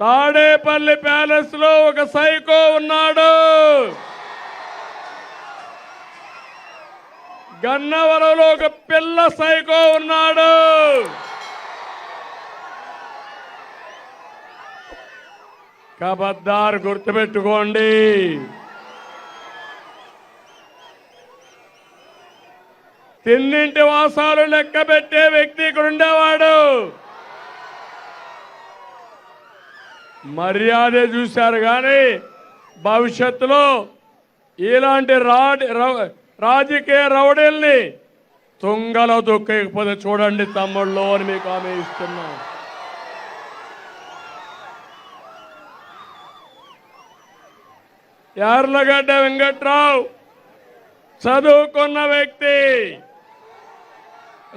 తాడేపల్లి ప్యాలెస్లో ఒక సైకో ఉన్నాడు. గన్నవరంలో ఒక పిల్ల సైకో ఉన్నాడు. కబద్దారు గుర్తుపెట్టుకోండి. తిన్నింటి వాసాలు లెక్క పెట్టే వ్యక్తి ఇక్కడ ఉండేవాడు. మర్యాద చూశారు కానీ భవిష్యత్తులో ఇలాంటి రాడి రాజకీయ రౌడీల్ని తుంగలో దొక్కకపోతే చూడండి తమ్ముళ్ళు అని మీకు ఆమె ఇస్తున్నాం. యార్లగడ్డ వెంకట్రావు చదువుకున్న వ్యక్తి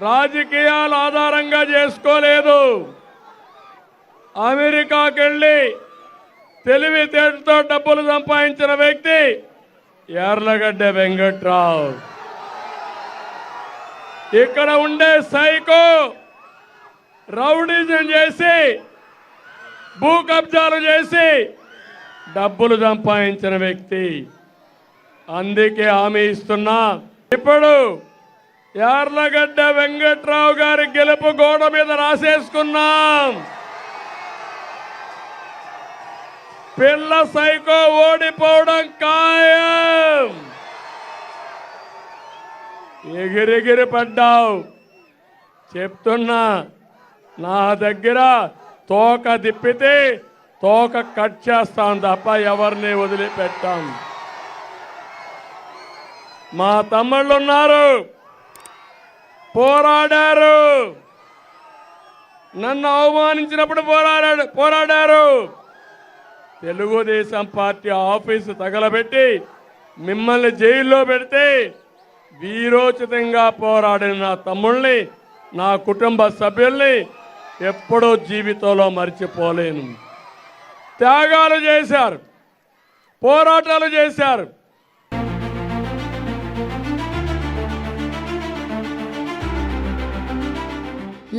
రాజకీయాలు ఆధారంగా చేసుకోలేదు. అమెరికాకి వెళ్ళి తెలివితేటతో డబ్బులు సంపాదించిన వ్యక్తి ఎర్లగడ్డ వెంకట్రావు. ఇక్కడ ఉండే సైకో రౌడీజం చేసి భూ కబ్జాలు చేసి డబ్బులు సంపాదించిన వ్యక్తి. అందుకే హామీ ఇస్తున్నా. ఇప్పుడు యార్లగడ్డ వెంకట్రావు గారి గెలుపు గోడ మీద రాసేసుకున్నాం. పిల్ల సైకో ఓడిపోవడం ఖాయం. ఎగిరెగిరి పడ్డావు. చెప్తున్నా నా దగ్గర తోక తిప్పితే తోక కట్ చేస్తాం తప్ప ఎవరిని వదిలిపెట్టాం. మా తమ్ముళ్ళు ఉన్నారు పోరాడారు. నన్ను అవమానించినప్పుడు పోరాడాడు పోరాడారు. తెలుగుదేశం పార్టీ ఆఫీసు తగలబెట్టి మిమ్మల్ని జైల్లో పెడితే వీరోచితంగా పోరాడిన నా తమ్ముళ్ళని నా కుటుంబ సభ్యుల్ని ఎప్పుడూ జీవితంలో మర్చిపోలేను. త్యాగాలు చేశారు పోరాటాలు చేశారు.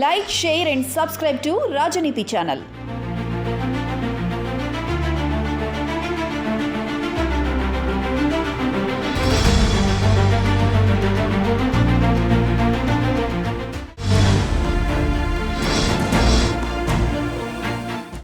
Like share and subscribe to Rajneeti channel